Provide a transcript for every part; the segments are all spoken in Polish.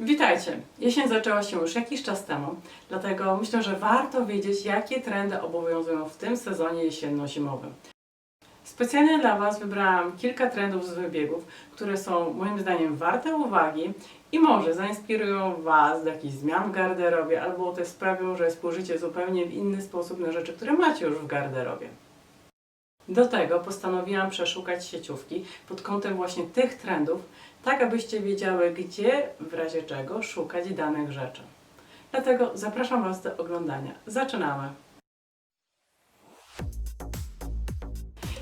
Witajcie! Jesień zaczęła się już jakiś czas temu, dlatego myślę, że warto wiedzieć, jakie trendy obowiązują w tym sezonie jesienno-zimowym. Specjalnie dla Was wybrałam kilka trendów z wybiegów, które są moim zdaniem warte uwagi i może zainspirują Was do jakichś zmian w garderobie albo też sprawią, że spojrzycie zupełnie w inny sposób na rzeczy, które macie już w garderobie. Do tego postanowiłam przeszukać sieciówki pod kątem właśnie tych trendów, tak abyście wiedziały, gdzie w razie czego szukać danych rzeczy. Dlatego zapraszam Was do oglądania. Zaczynamy!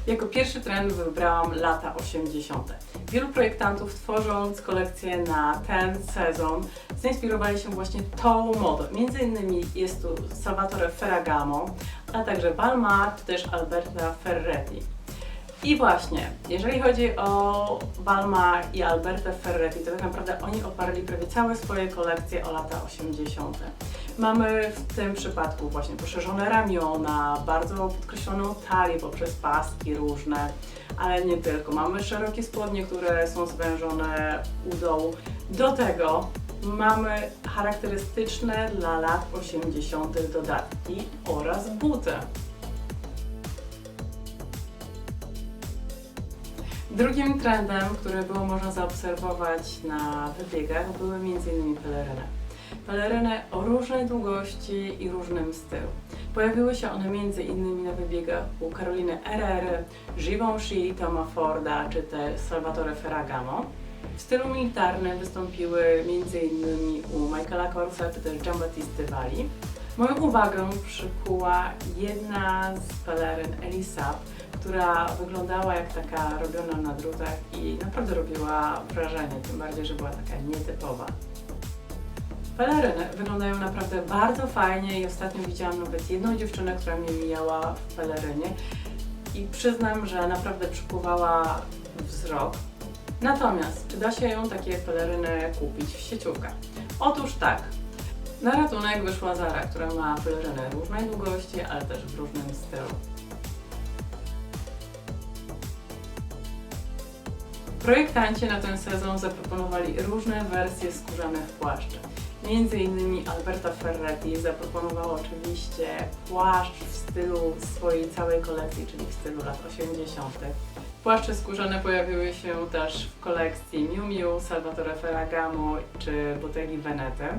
Jako pierwszy trend wybrałam lata 80. Wielu projektantów tworząc kolekcję na ten sezon zainspirowali się właśnie tą modą. Między innymi jest tu Salvatore Ferragamo, ale także Balmain czy też Alberta Ferretti. I właśnie, jeżeli chodzi o Balma i Alberta Ferretti, to tak naprawdę oni oparli prawie całe swoje kolekcje o lata 80. Mamy w tym przypadku właśnie poszerzone ramiona, bardzo podkreśloną talię poprzez paski różne, ale nie tylko. Mamy szerokie spodnie, które są zwężone u dołu. Do tego mamy charakterystyczne dla lat 80. dodatki oraz buty. Drugim trendem, który było można zaobserwować na wybiegach, były m.in. peleryny. Peleryny o różnej długości i różnym stylu. Pojawiły się one m.in. na wybiegach u Karoliny Herrery, Givenchy, Toma Forda czy też Salvatore Ferragamo. W stylu militarnym wystąpiły m.in. u Michaela Korsa czy też Giambattista Valli. Moją uwagę przykuła jedna z peleryn Elisab, która wyglądała jak taka robiona na drutach i naprawdę robiła wrażenie, tym bardziej, że była taka nietypowa. Peleryny wyglądają naprawdę bardzo fajnie i ostatnio widziałam nawet jedną dziewczynę, która mnie mijała w pelerynie i przyznam, że naprawdę przykuwała wzrok. Natomiast, czy da się ją takie peleryny kupić w sieciówkach? Otóż tak. Na ratunek wyszła Zara, która ma peleryny różnej długości, ale też w różnym stylu. Projektanci na ten sezon zaproponowali różne wersje skórzanych płaszczy. Między innymi Alberta Ferretti zaproponowała oczywiście płaszcz w stylu swojej całej kolekcji, czyli w stylu lat 80. Płaszcze skórzane pojawiły się też w kolekcji Miu Miu, Salvatore Ferragamo czy Bottega Venete.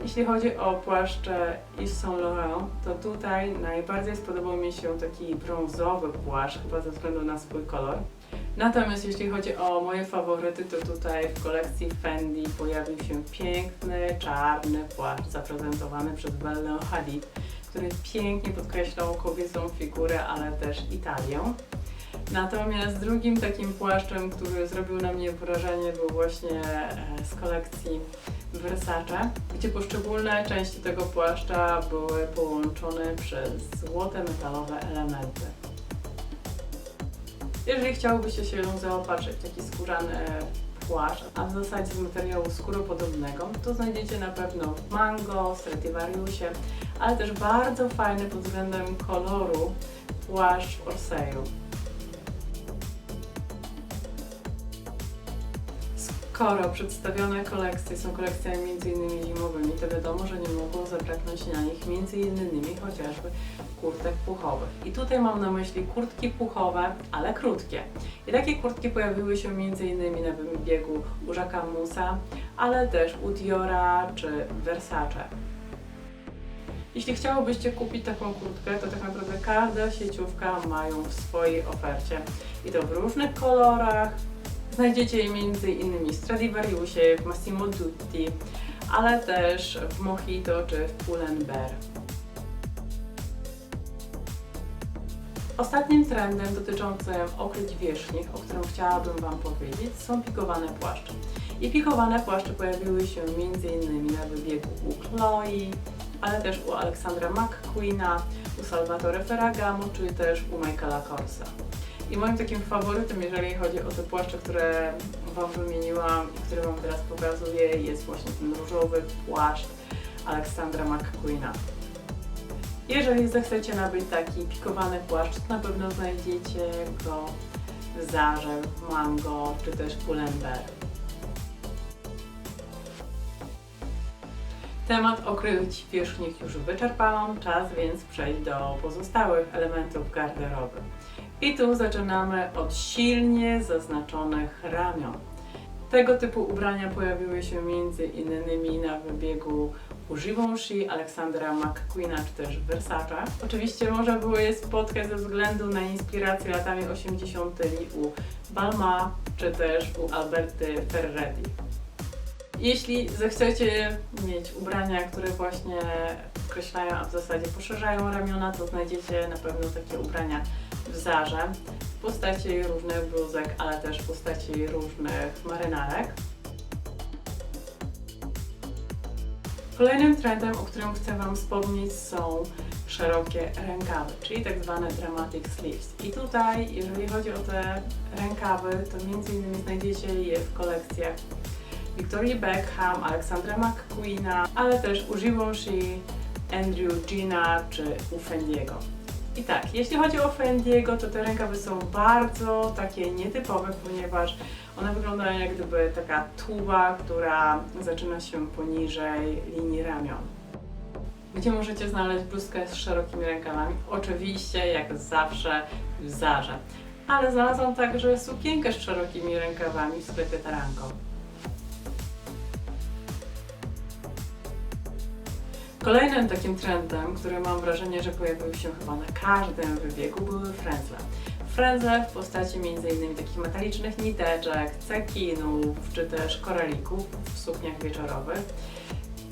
Jeśli chodzi o płaszcze Yves Saint Laurent, to tutaj najbardziej spodobał mi się taki brązowy płaszcz, chyba ze względu na swój kolor. Natomiast jeśli chodzi o moje faworyty, to tutaj w kolekcji Fendi pojawił się piękny, czarny płaszcz zaprezentowany przez Bellę Hadid, który pięknie podkreślał kobiecą figurę, ale też Italię. Natomiast drugim takim płaszczem, który zrobił na mnie wrażenie, był właśnie e, z kolekcji Versace, gdzie poszczególne części tego płaszcza były połączone przez złote metalowe elementy. Jeżeli chciałobyście się zaopatrzyć w taki skórzany płaszcz, a w zasadzie z materiału skóropodobnego, to znajdziecie na pewno w Mango, Stradivariusie, ale też bardzo fajny pod względem koloru płaszcz Orseju. Skoro przedstawione kolekcje są kolekcjami m.in. zimowymi, to wiadomo, że nie mogło zabraknąć na nich m.in. chociażby kurtek puchowych. I tutaj mam na myśli kurtki puchowe, ale krótkie. I takie kurtki pojawiły się m.in. na wybiegu u Musa, ale też u Diora czy Versace. Jeśli chciałobyście kupić taką kurtkę, to tak naprawdę każda sieciówka ma ją w swojej ofercie. I to w różnych kolorach. Znajdziecie je m.in. w Stradivariusie, w Massimo Dutti, ale też w Mojito czy w Pull&Bear. Ostatnim trendem dotyczącym okryć wierzchnich, o którym chciałabym Wam powiedzieć, są pikowane płaszcze. I pikowane płaszcze pojawiły się m.in. na wybiegu u Chloe, ale też u Aleksandra McQueena, u Salvatore Ferragamo, czy też u Michaela Korsa. I moim takim faworytem, jeżeli chodzi o te płaszcze, które Wam wymieniłam i które Wam teraz pokazuję, jest właśnie ten różowy płaszcz Aleksandra McQueena. Jeżeli zechcecie nabyć taki pikowany płaszcz, to na pewno znajdziecie go w Zarze, Mango czy też Pull&Bear. Temat okryć wierzchnik już wyczerpałam, czas więc przejść do pozostałych elementów garderoby. I tu zaczynamy od silnie zaznaczonych ramion. Tego typu ubrania pojawiły się między innymi na wybiegu u Givenchy, Aleksandra McQueena czy też Versace. Oczywiście można było je spotkać ze względu na inspirację latami 80. u Balma czy też u Alberty Ferretti. Jeśli zechcecie mieć ubrania, które właśnie podkreślają, a w zasadzie poszerzają ramiona, to znajdziecie na pewno takie ubrania w Zarze w postaci różnych bluzek, ale też w postaci różnych marynarek. Kolejnym trendem, o którym chcę Wam wspomnieć są szerokie rękawy, czyli tak zwane dramatic sleeves. I tutaj, jeżeli chodzi o te rękawy, to między innymi znajdziecie je w kolekcjach Victoria Beckham, Aleksandra McQueena, ale też u Givenchy, Andrew Gina czy u Fendiego. I tak, jeśli chodzi o Fendiego, to te rękawy są bardzo takie nietypowe, ponieważ one wyglądają jak gdyby taka tuba, która zaczyna się poniżej linii ramion. Gdzie możecie znaleźć bluzkę z szerokimi rękawami? Oczywiście, jak zawsze, w Zarze. Ale znalazłam także sukienkę z szerokimi rękawami w sklepie Taranko. Kolejnym takim trendem, który mam wrażenie, że pojawił się chyba na każdym wybiegu, były frędzle. Frędzle w postaci m.in. takich metalicznych niteczek, cekinów czy też koralików w sukniach wieczorowych.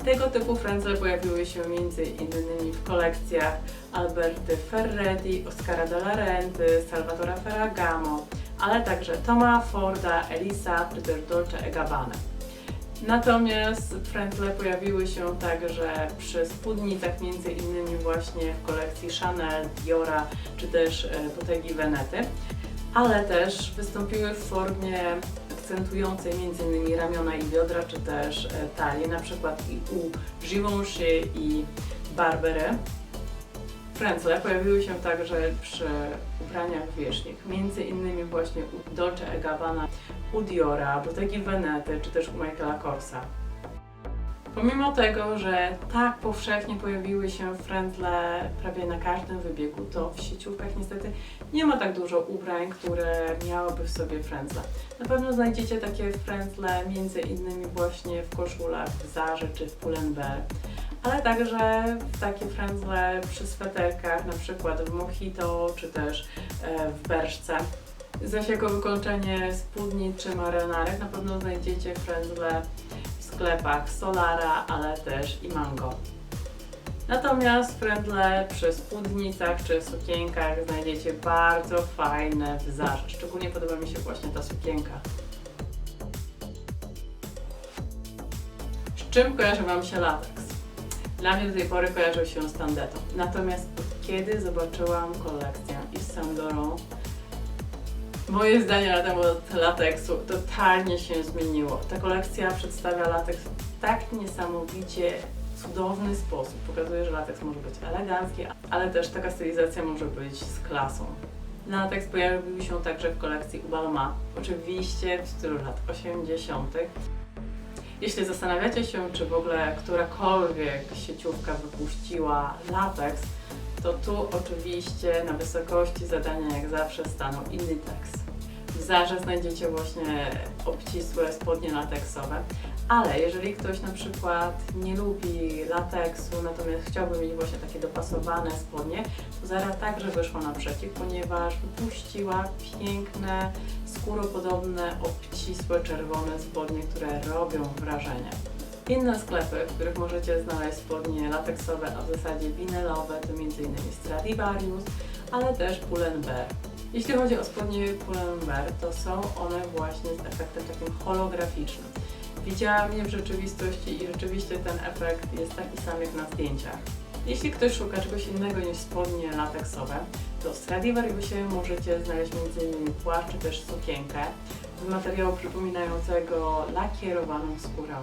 Tego typu frędzle pojawiły się m.in. w kolekcjach Alberty Ferretti, Oscara de la Renty, Salvatore Ferragamo, ale także Toma Forda, Elisa czy też Dolce Gabbana. Natomiast frędzle pojawiły się także przy spódnicach, między innymi właśnie w kolekcji Chanel, Diora czy też e, Bottegi Venety, ale też wystąpiły w formie akcentującej innymi ramiona i biodra czy też e, talię, na przykład i u Givenchy i Barbery. Frędzle pojawiły się także przy ubraniach wierzchnych, między innymi właśnie u Dolce Gabbana, u Diora, Bottegi Venety czy też u Michaela Korsa. Pomimo tego, że tak powszechnie pojawiły się frędzle prawie na każdym wybiegu, to w sieciówkach niestety nie ma tak dużo ubrań, które miałyby w sobie frędzle. Na pewno znajdziecie takie frędzle między innymi właśnie w koszulach w Zarze czy w Pull&Bear ale także takie frędzle przy sweterkach, na przykład w mojito czy też e, w berszce. Zaś jako wykończenie spódnic czy marynarek na pewno znajdziecie frędzle w sklepach Solara, ale też i Mango. Natomiast frędzle przy spódnicach czy sukienkach znajdziecie bardzo fajne w Zarze. Szczególnie podoba mi się właśnie ta sukienka. Z czym kojarzy Wam się lateks? Dla mnie do tej pory kojarzył się z tandetą. Natomiast kiedy zobaczyłam kolekcję Saint Laurent, moje zdanie na temat lateksu totalnie się zmieniło. Ta kolekcja przedstawia lateks w tak niesamowicie cudowny sposób. Pokazuje, że lateks może być elegancki, ale też taka stylizacja może być z klasą. Lateks pojawił się także w kolekcji Ubalma, oczywiście w stylu lat 80. Jeśli zastanawiacie się, czy w ogóle którakolwiek sieciówka wypuściła lateks, to tu oczywiście na wysokości zadania jak zawsze stanął Inditex. W Zarze znajdziecie właśnie obcisłe spodnie lateksowe, ale jeżeli ktoś na przykład nie lubi lateksu, natomiast chciałby mieć właśnie takie dopasowane spodnie, to Zara także wyszła naprzeciw, ponieważ wypuściła piękne, skóropodobne, obcisłe, czerwone spodnie, które robią wrażenie. Inne sklepy, w których możecie znaleźć spodnie lateksowe, a w zasadzie winylowe, to m.in. Stradivarius, ale też Pull&Bear. Jeśli chodzi o spodnie Pull&Bear, to są one właśnie z efektem takim holograficznym. Widziałam je w rzeczywistości i rzeczywiście ten efekt jest taki sam jak na zdjęciach. Jeśli ktoś szuka czegoś innego niż spodnie lateksowe, to w Stradivariusie możecie znaleźć m.in. płaszcz czy też sukienkę z materiału przypominającego lakierowaną skórę.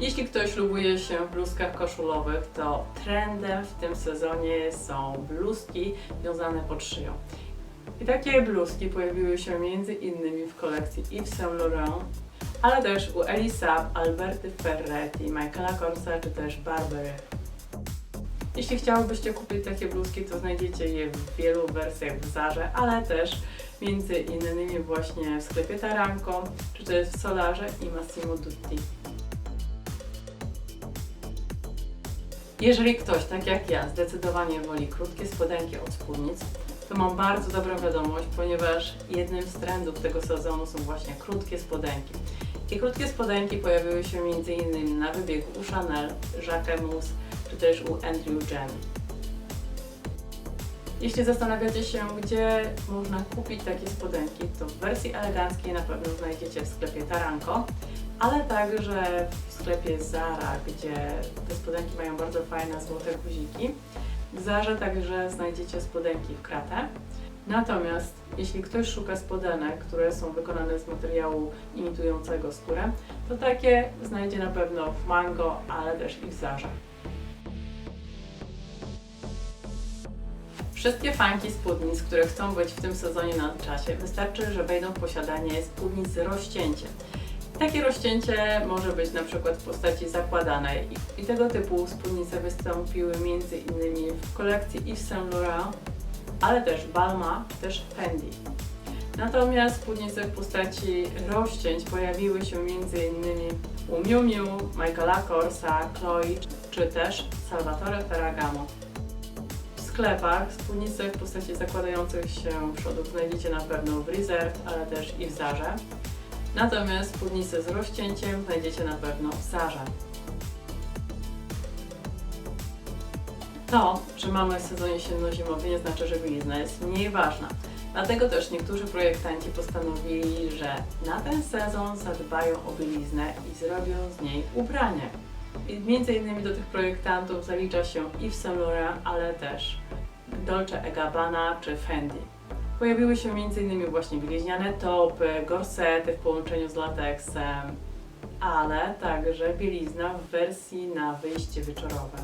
Jeśli ktoś lubuje się w bluzkach koszulowych, to trendem w tym sezonie są bluzki wiązane pod szyją. I takie bluzki pojawiły się między innymi w kolekcji Yves Saint Laurent, ale też u Elisa, Alberty Ferretti, Michaela Corsa czy też Barbary. Jeśli chciałybyście kupić takie bluzki, to znajdziecie je w wielu wersjach w Zarze, ale też między innymi właśnie w sklepie Taranko, czy też w Solarze i Massimo Dutti. Jeżeli ktoś, tak jak ja, zdecydowanie woli krótkie spodenki od spódnic, to mam bardzo dobrą wiadomość, ponieważ jednym z trendów tego sezonu są właśnie krótkie spodenki. I krótkie spodenki pojawiły się m.in. na wybiegu u Chanel, Jacques Mus, czy też u Andrew Jen. Jeśli zastanawiacie się, gdzie można kupić takie spodenki, to w wersji eleganckiej na pewno znajdziecie w sklepie Taranko, ale także w sklepie Zara, gdzie te spodenki mają bardzo fajne złote guziki. W Zarze także znajdziecie spodenki w kratę. Natomiast jeśli ktoś szuka spodenek, które są wykonane z materiału imitującego skórę, to takie znajdzie na pewno w Mango, ale też i w Zarze. Wszystkie fanki spódnic, które chcą być w tym sezonie na czasie, wystarczy, że wejdą w posiadanie spódnic z rozcięciem. Takie rozcięcie może być na przykład w postaci zakładanej i, tego typu spódnice wystąpiły m.in. w kolekcji Yves Saint Laurent, ale też Balma, też Fendi. Natomiast spódnice w postaci rozcięć pojawiły się m.in. u Miu Miu, Michaela Corsa, Chloe czy też Salvatore Ferragamo. W sklepach spódnice w postaci zakładających się przodów znajdziecie na pewno w Reserve, ale też i w Zarze. Natomiast spódnicę z rozcięciem znajdziecie na pewno w Zarze. To, że mamy w sezonie sienno-zimowy nie znaczy, że bielizna jest mniej ważna. Dlatego też niektórzy projektanci postanowili, że na ten sezon zadbają o bieliznę i zrobią z niej ubranie. I między innymi do tych projektantów zalicza się Yves Saint Laurent, ale też Dolce Gabbana czy Fendi. Pojawiły się m.in. właśnie bieliźniane topy, gorsety w połączeniu z lateksem, ale także bielizna w wersji na wyjście wieczorowe.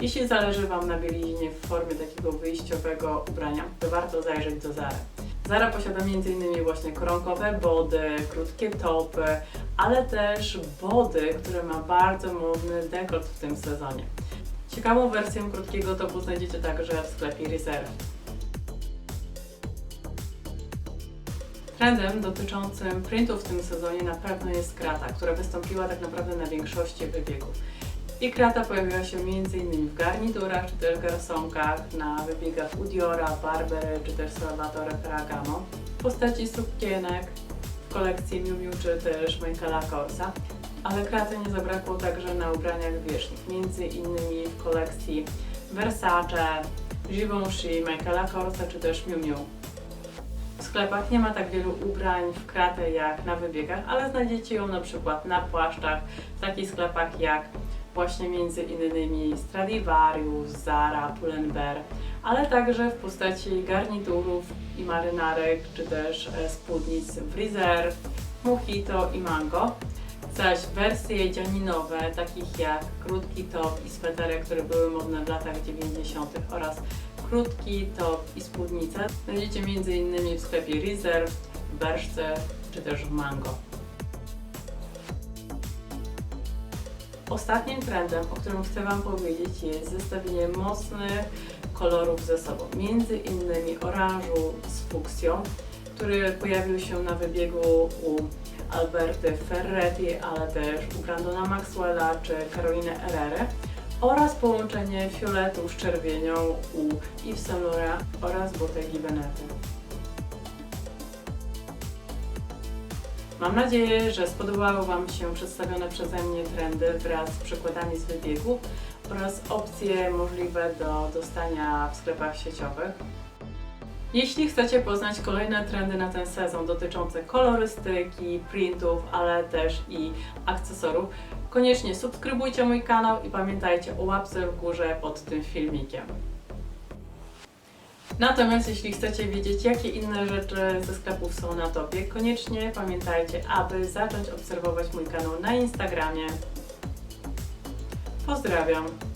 Jeśli zależy Wam na bieliźnie w formie takiego wyjściowego ubrania, to warto zajrzeć do Zary. Zara posiada m.in. właśnie koronkowe body, krótkie topy, ale też body, które ma bardzo modny dekolt w tym sezonie. Ciekawą wersję krótkiego topu znajdziecie także w sklepie Reserve. Trendem dotyczącym printów w tym sezonie na pewno jest krata, która wystąpiła tak naprawdę na większości wybiegów. I krata pojawiła się m.in. w garniturach czy też garsonkach, na wybiegach u Diora, Barbery czy też Salvatore Ferragamo, w postaci sukienek w kolekcji Miu Miu czy też Michaela Corsa, ale kraty nie zabrakło także na ubraniach wierzchnich, m.in. w kolekcji Versace, Givenchy, Michaela Corsa czy też Miu Miu. Sklepach nie ma tak wielu ubrań w kratę jak na wybiegach, ale znajdziecie ją na przykład na płaszczach, w takich sklepach jak właśnie między innymi Stradivarius, Zara, Pull&Bear, ale także w postaci garniturów i marynarek, czy też e, spódnic w Reserve, Mojito i Mango. Zaś wersje dzianinowe, takich jak krótki top i sweterek, które były modne w latach 90. oraz krótki top i spódnicę znajdziecie m.in. w sklepie Reserve, w Berszce czy też w Mango. Ostatnim trendem, o którym chcę Wam powiedzieć, jest zestawienie mocnych kolorów ze sobą. Między innymi oranżu z fuksją, który pojawił się na wybiegu u Alberty Ferretti, ale też u Brandona Maxwella czy Caroliny Herrera oraz połączenie fioletu z czerwienią u Yves Saint Laurent oraz Bottegi Veneta. Mam nadzieję, że spodobały Wam się przedstawione przeze mnie trendy wraz z przykładami z wybiegu oraz opcje możliwe do dostania w sklepach sieciowych. Jeśli chcecie poznać kolejne trendy na ten sezon dotyczące kolorystyki, printów, ale też i akcesorów, koniecznie subskrybujcie mój kanał i pamiętajcie o łapce w górze pod tym filmikiem. Natomiast jeśli chcecie wiedzieć, jakie inne rzeczy ze sklepów są na topie, koniecznie pamiętajcie, aby zacząć obserwować mój kanał na Instagramie. Pozdrawiam!